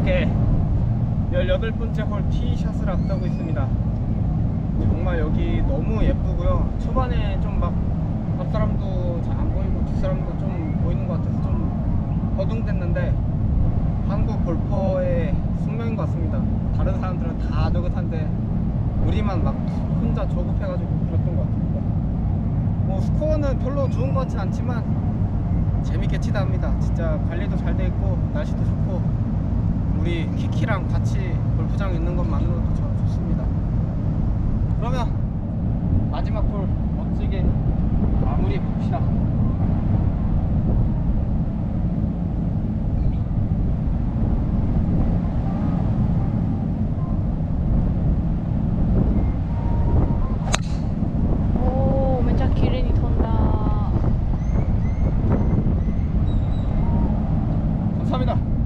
이렇게 18번째 홀 티샷을 앞두고 있습니다. 정말 여기 너무 예쁘고요. 초반에 좀 막 앞사람도 잘 안 보이고 뒷사람도 좀 보이는 것 같아서 좀 허둥댔는데 한국 골퍼의 숙명인 것 같습니다. 다른 사람들은 다 느긋한데 우리만 막 혼자 조급해가지고 그랬던 것 같습니다. 뭐 스코어는 별로 좋은 것 같진 않지만 재밌게 치다 합니다. 진짜 관리도 잘 돼 있고 날씨도 좋고 우리 키키랑 같이 골프장 있는 것만으로도 저 좋습니다. 그러면 마지막 볼 멋지게 마무리해 봅시다. 감사합니다.